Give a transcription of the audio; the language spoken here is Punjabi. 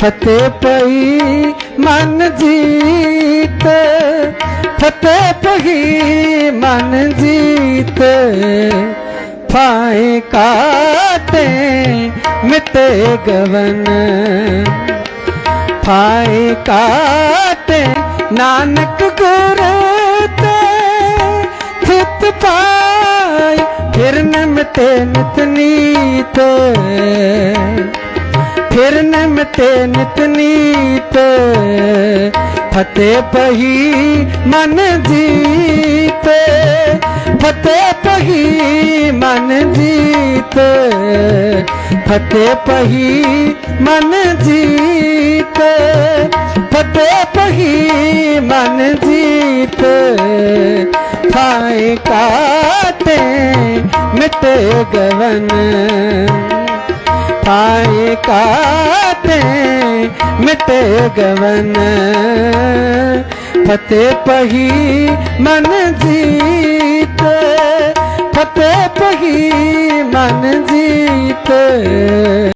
ਫਤਿਹ ਪਈ, ਮਨ ਜੀਤ। ਫਤਿਹ ਪਈ, ਮਨ ਜੀਤ। ਫਾਇ ਕਾਤੇ ਮਿਟੇ ਗਵਨ। ਫਾਇ ਕਾਟੇ, ਨਾਨਕ ਗੁਰ ਤੇ ਥਿਤ ਪਾਈ ਫਿਰ ਨ ਨਿਤ ਨੀਤ। ਫਿਰ ਨ ਮਿਟੇ ਨਿਤ ਨੀਤ ਫਤਿਹ ਪਹੀ ਮਨ ਜੀਤ ਫਤਿਹ ਪਹੀ ਮਨ ਜੀਤ ਫਤਿਹ ਪਹੀ ਮਨ ਜੀਤ ਫਤਿਹ ਪਹੀ ਮਨ ਜੀਤ ਖਾਏ ਕਾਤੇ ਮਿਟੇ ਗਵਨ ਪਾਏ ਕਾਟੇ ਮਿਟੇ ਗਵਨ ਫਤਿਹ ਪਹੀ ਮਨ ਜੀਤ ਫਤਿਹ ਪਹੀ ਮਨ ਜੀਤ